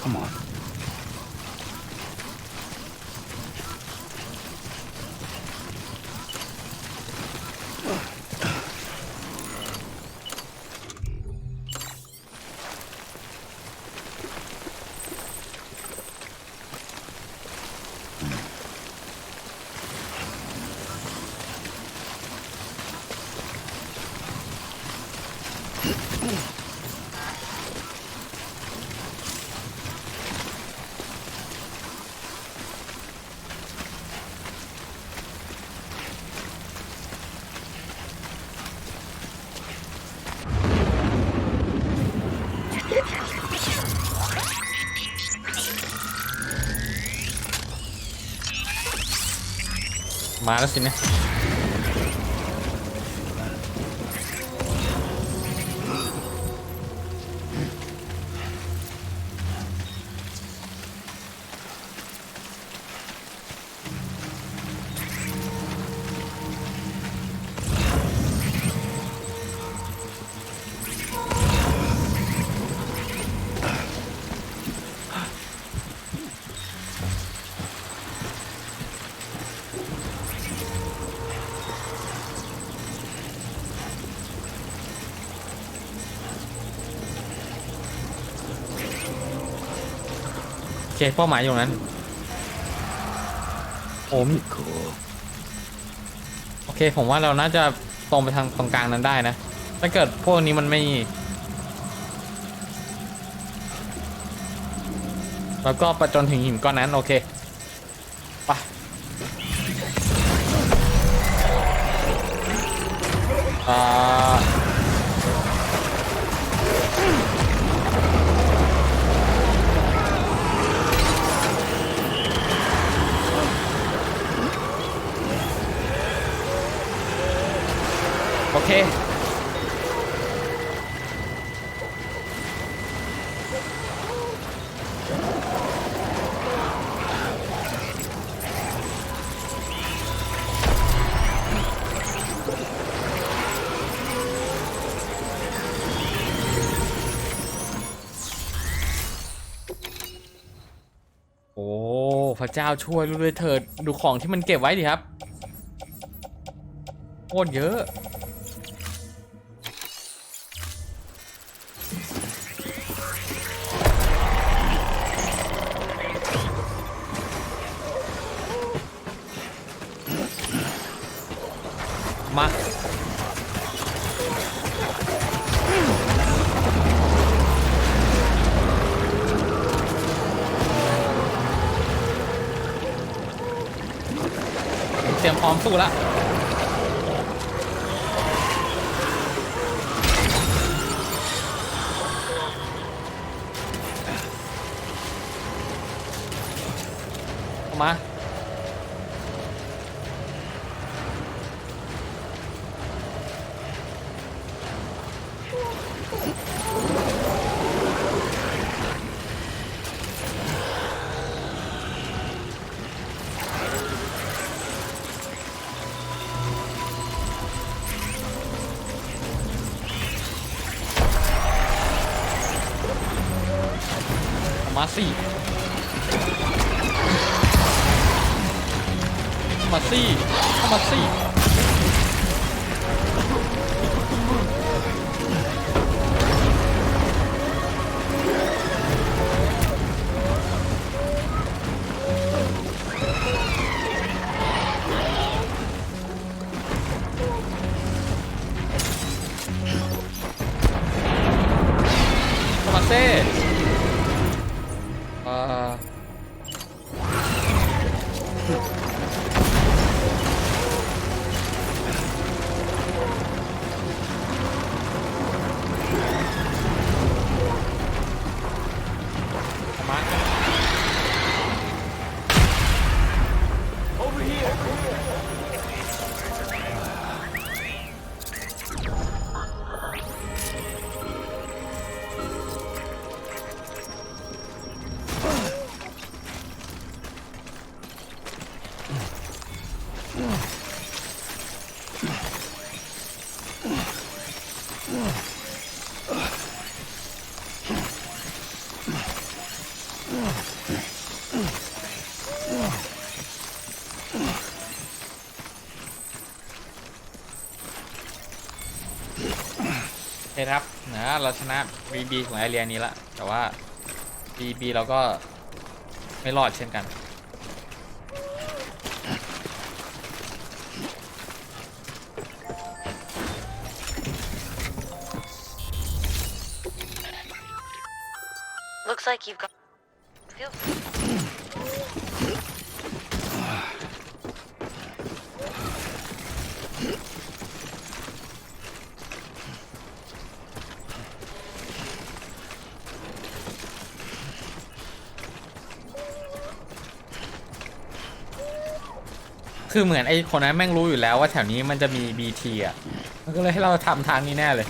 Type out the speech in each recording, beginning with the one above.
Come on. มาแล้วสินะ เคเป้าหมายอยู่ตรงนั้นผม Cool. โอเคผมว่าเราน่าจะตรงไปทางตรงกลางนั้นได้นะ ถ้าเกิดพวกนี้มันไม่ แล้วก็ไปจนถึงหินก้อนนั้น โอเคไปอ่า เคโอ้พระเจ้าช่วยลูกด้วยเถิดดูของที่มันเก็บไว้ดิครับโคตรเยอะ มาะเราชนะ BB ของไอเรียนี้ละ แต่ว่า BB เราก็ไม่รอดเช่นกัน คือเหมือนไอ้คนนั้นแม่งรู้อยู่แล้วว่าแถวนี้มันจะมีบีทีอะ มันก็เลยให้เราทำทางนี้แน่เลย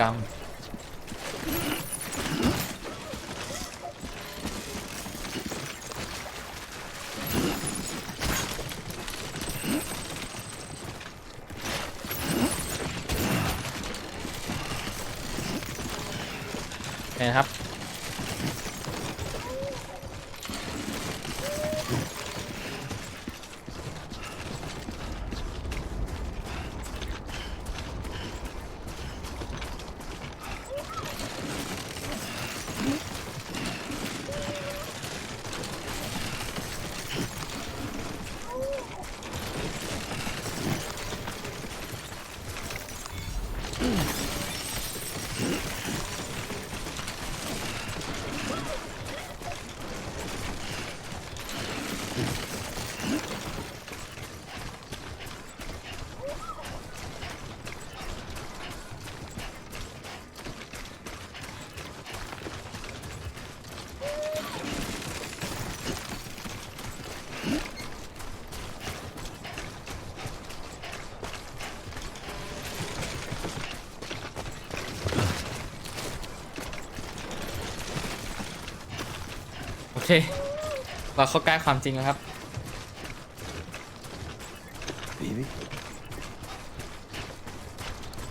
อ เค เราเข้าใกล้ความจริงแล้วครับ Baby?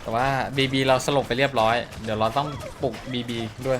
แต่ว่า BB เราสลบไปเรียบร้อย เดี๋ยวเราต้องปลุก BB ด้วย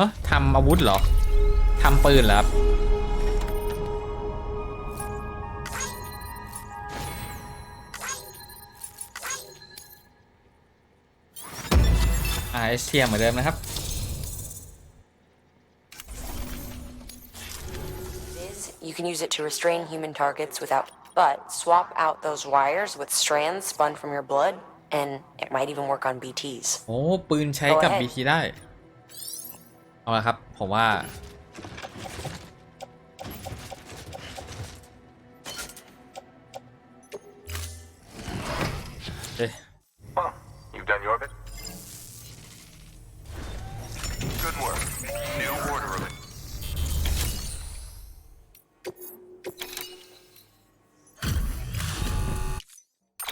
เอ้อทำอาวุธเหรอทำปืนเหรอครับอ่าเอสเทียเหมือนเดิมนะครับ Is you can use it to restrain human targets without. But swap out those wires with strands spun from your blood, and it might even work on BTs. โอ้ปืนใช้กับ Go ahead. BT ได้ เอาละครับ ผมว่า เอ๊ะ Well, you've done your bit. Good work. New order of it.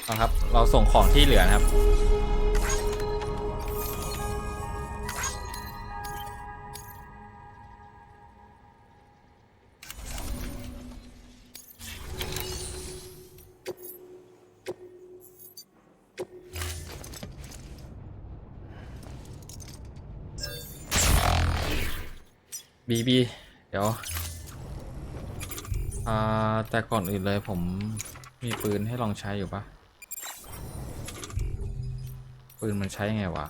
เอาครับ เราส่งของที่เหลือนะครับ แต่ก่อนอื่นเลยผมมีปืนให้ลองใช้อยู่ปะปืนมันใช้ยังไงวะ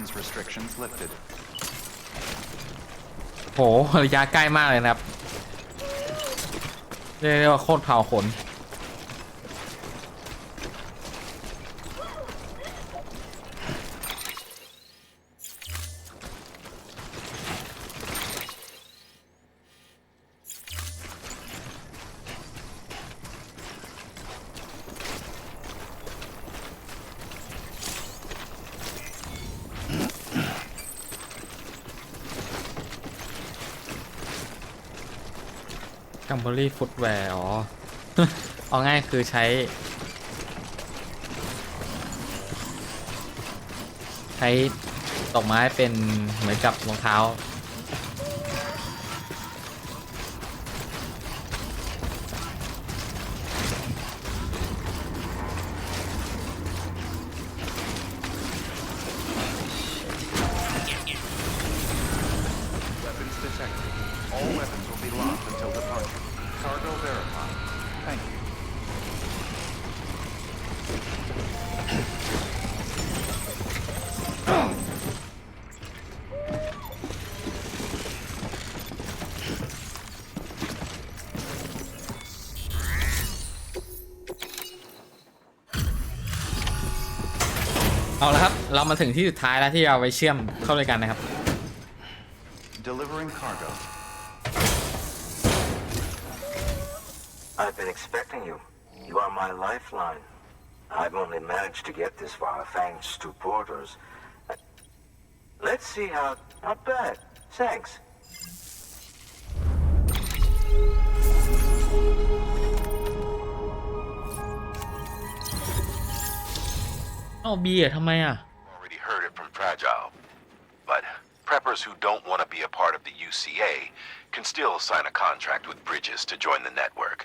Weapons restrictions lifted. โหระยะใกล้มากเลยนะครับ เรียกได้ว่าโคตรเผาขน มเบอรี่ฟุตแวร์อ๋อ เอาง่ายคือใช้ ใช้ดอกไม้เป็นเหมือนกับรองเท้า เอาละครับ เรามาถึงที่สุดท้ายแล้วที่เราไปเชื่อมเข้าด้วยกันนะครับ Delivering cargo. I've been expecting you. You are my lifeline. I've only managed to get this far thanks to porters. Let's see how. Not bad. Thanks. เอ้าบีอะทำไมอ่ะ already heard it from Fragile. But preppers who don't want to be a part of the UCA can still sign a contract with Bridges to join the network.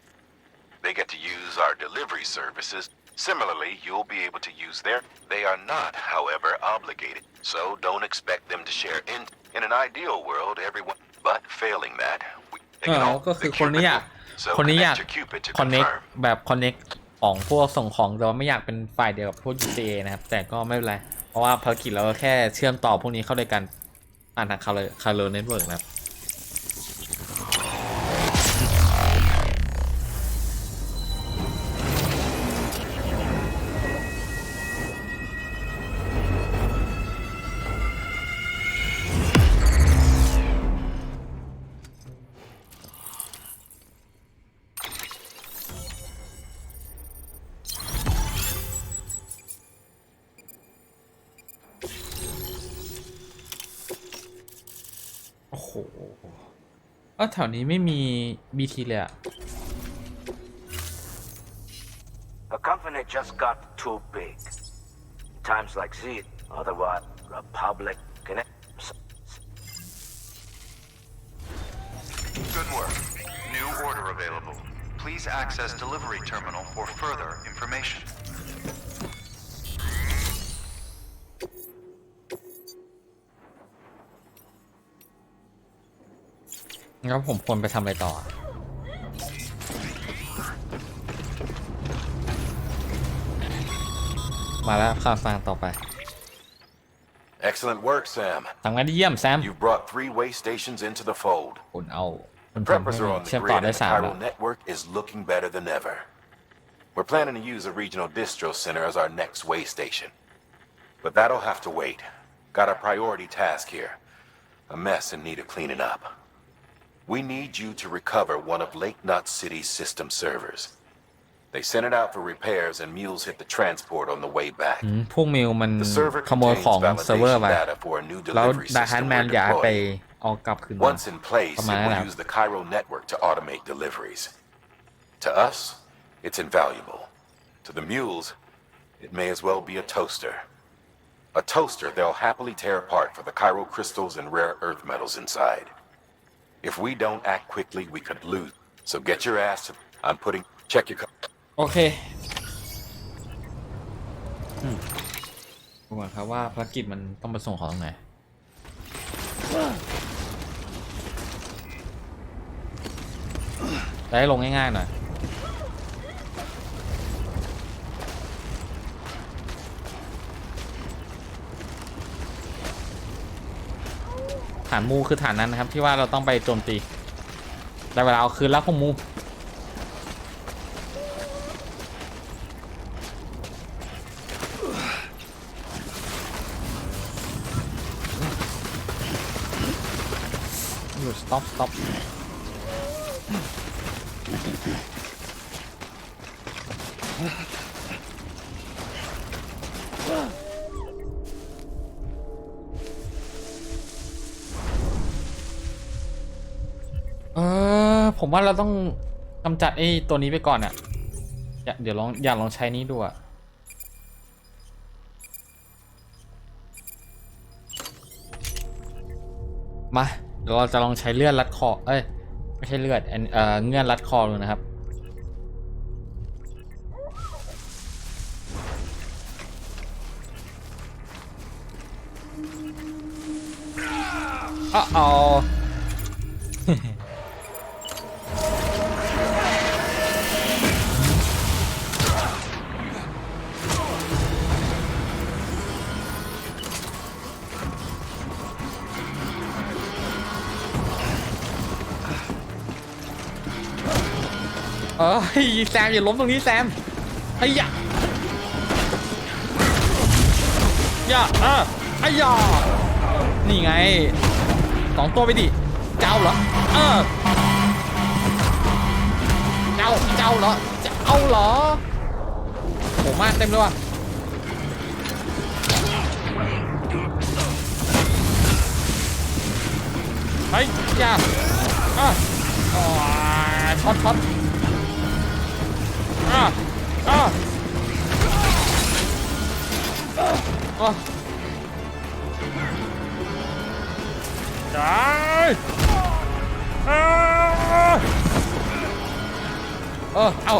They get to use our delivery services. Similarly, you'll be able to use their. They are not, however, obligated, so don't expect them to share in. In an ideal world, everyone. But failing that, we. They เอ can อ all ก็คือ the คนนี้อยาก Cupid- So คนนี้อยาก connect your Cupid to คอนเน็ก confirm. แบบคอนเน็ก ของพวกส่งของแต่ว่าไม่อยากเป็นฝ่ายเดียวกับพวก UCA นะครับ แต่ก็ไม่เป็นไร เพราะว่าภารกิจเราก็แค่เชื่อมต่อพวกนี้เข้าด้วยกันผ่านทางคาร์คาร์โลเน็ตเวิร์กนะครับ แถวนี้ไม่มี BT เลยอะ The company just got too big. Times like these, otherwise, Republic Connect. Good work. New order available. Please access delivery terminal for further information. งั้นผมควรไปทำอะไรต่อ มาแล้วข่าวสารต่อไป Excellent work, Sam. ทำงานที่เยี่ยมแซม You've brought three way stations into the fold. คุณเอา คุณทำให้ Preppers are on เชื่อ the มต่อ grid ได้ and the สาม Chiral แล้ว network is looking better than ever. We're planning to use a regional distro center as our next way station. But that'll have to wait. Got a priority task here. a mess in need of cleaning up. We need you to recover one of Lake Knot City's system servers. They sent it out for repairs and mules hit the transport on the way back. อืมพวกมิวมัน The server ขโมย contains ของเซิร์ฟเวอร์ validation ไป data for a new แล้ว delivery ดาฮัน system แมน we're อยากให้ไป deploying. เอากลับคืนมา Once in place, Come it on, will Adam. use the Cairo network to automate deliveries. To us, it's invaluable. To the mules, it may as well be a toaster. A toaster they'll happily tear apart for the Cairo crystals and rare earth metals inside. If we don't act quickly, we could lose. So get your ass to. I'm putting. Check your. co- โอเคอืมดูก่อนครับว่าภารกิจมันต้องไปส่งของตรงไหนจะได้ลงง่ายๆหน่อย ฐานมูคือฐานนั้นนะครับ ที่ว่าเราต้องไปโจมตีได้เวลาเอาคืนแล้วพวกมูหยุด stop stop เอ ผมว่าเราต้องกำจัดไอ้ตัวนี้ไปก่อนอะอยากเดี๋ยวลองอยากลองใช้นี้ดูอะมาเดี๋ยวเราจะลองใช้เลือดรัดคอ เอ้ย ไม่ใช่เลือดเอ่อเงื่อนรัดคอดูนะครับ อ้าว เอาเอ้ยแซมอย่าล้มตรงนี้แซมไอ้ยะย่าเออไอ้ยานี่ไงสองตัวไปดิเจ้าเหรอเออเจ้าเจ้าเหรอเจ้าเหรอโหมาเต็มเลยว่ะเฮ้ยอย่าอะอ๋อช็อตช็อต อะอะอะได้อะเออเอา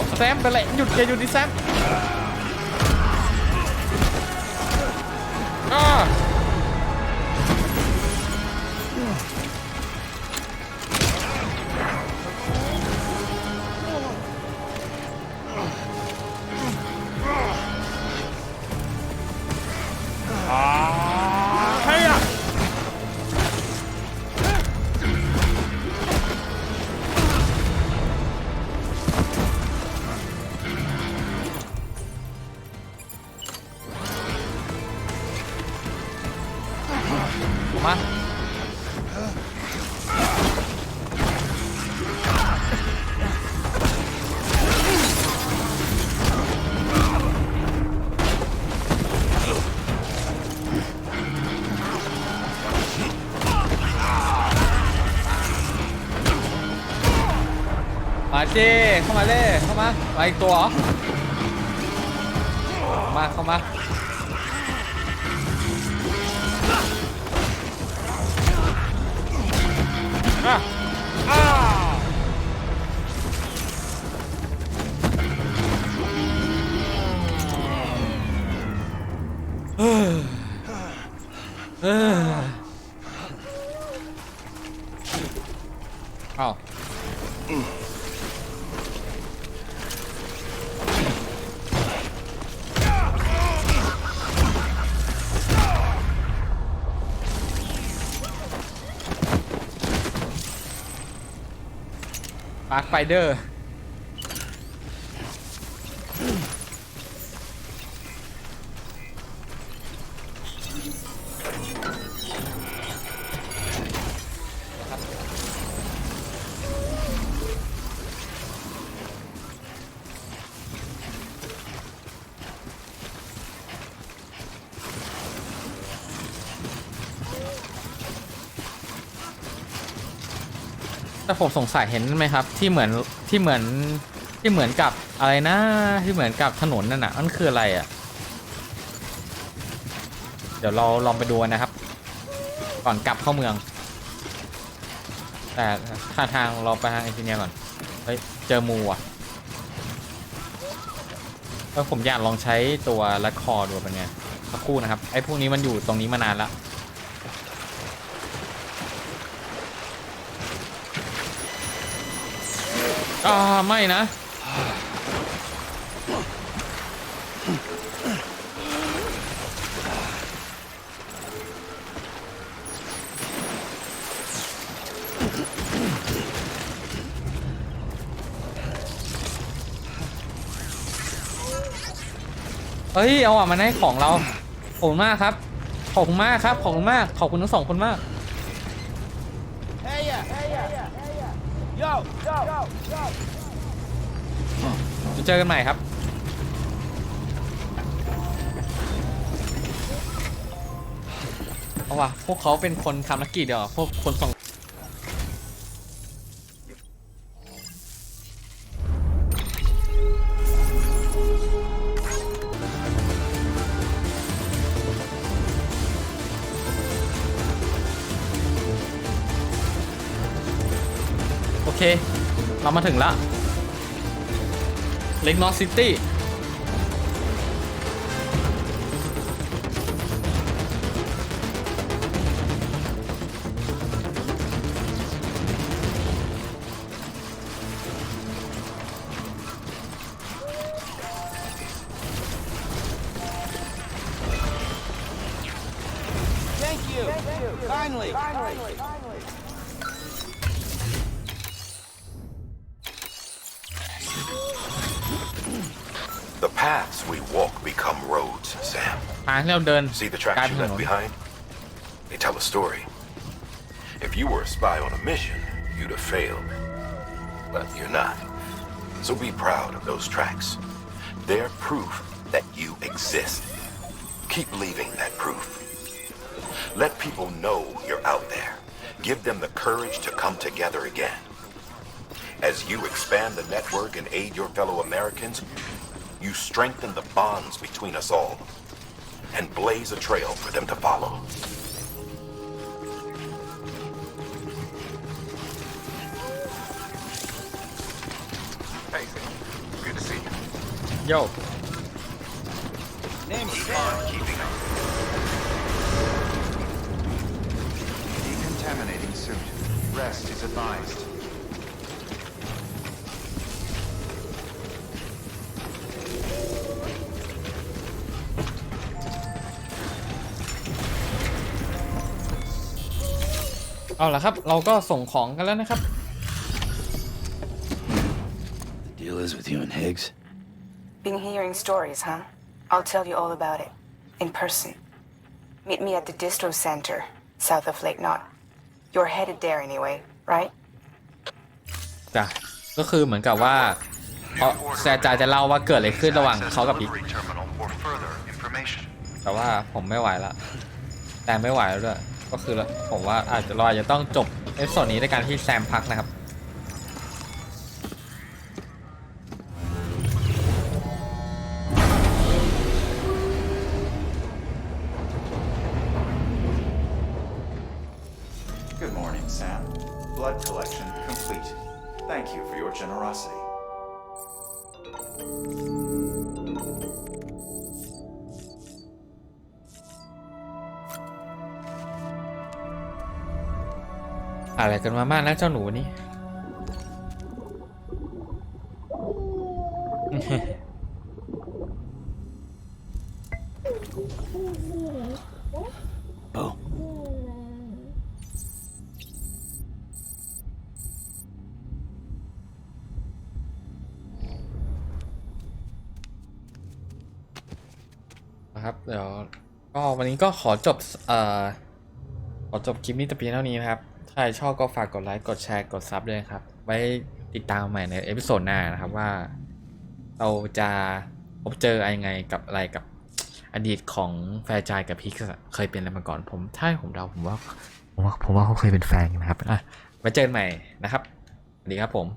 มาเจเข้ามาเล่เข้ามามาอีกตัวเหรอมาเข้ามาอะอ้าว เดอร์ ผมสงสัยเห็นไหมครับ ที่เหมือนที่เหมือนที่เหมือนกับอะไรนะที่เหมือนกับถนนนั่นน่ะนั่นคืออะไรอะ เดี๋ยวเราลองไปดูนะครับ ก่อนกลับเข้าเมือง แต่ท่าทางเราไปทางเอนจิเนียร์ก่อนเฮ้ยเจอมูอะเออผมอยากลองใช้ตัวลัดคอดูเป็นไงสักครู่นะครับไอ้พวกนี้มันอยู่ตรงนี้มานานแล้ว อ่าไม่นะ เฮ้ย เอาอะมันให้ของเรา ขอบคุณมากครับ ขอบคุณมากครับ ขอบคุณมาก ขอบคุณทั้งสองคนมาก จะเจอกันใหม่ครับเอาวะพวกเขาเป็นคนทำนักกีเดียวพวกคนส่ง มาถึงละเล็กนอตซิตี้ The paths we walk become roads, Sam. ทางที่เราเดิน See the กลาย tracks เป็น you ถน left น behind? They tell a story. If you were a spy on a mission, you'd have failed. But you're not. So be proud of those tracks. They're proof that you exist. Keep leaving that proof. Let people know you're out there. Give them the courage to come together again. As you expand the network and aid your fellow Americans, you strengthen the bonds between us all and blaze a trail for them to follow. Hey, good to see you. โย่ Keep on keeping up. Decontaminating suit. Rest is advised. เอาละครับ เราก็ส่งของกันแล้วนะครับ Deal is with you and Higgs. Been hearing stories, huh? I'll tell you all about it. In person. Meet me at the distro center, south of Lake Knot. You're headed there anyway, right? จ้ะก็คือเหมือนกับว่าเพราะแซจาจะเล่าว่าเกิดอะไรขึ้นระหว่าง Access เขากับอีก delivery terminal for further information. แต่ว่าผมไม่ไหวละแต่ไม่ไหวแล้วด้วย ก็คือผมว่าอาจจะเราอาจจะต้องจบเอพิโซดนี้ในการที่แซมพักนะครับามากนะเจ้าหนูนี่นะครับเดี๋ยวก็วันนี้ก็ขอจบเอ่อขอจบคลิปนี้แต่เพียงเท่านี้นะครับ ใครชอบก็ฝากกดไลค์กดแชร์กดซับด้วยครับ ไว้ติดตามใหม่ในเอพิโซดหน้านะครับว่า เราจะพบเจออะไรยังไงกับอะไรกับอดีตของแฟร์จายกับพิกเคยเป็นอะไรมาก่อนผมถ้าผมเดาผมว่าผมว่าผมว่าเขาเคยเป็นแฟนนนะครับอะไว้เจอกันใหม่นะครับสวัสดีครับผม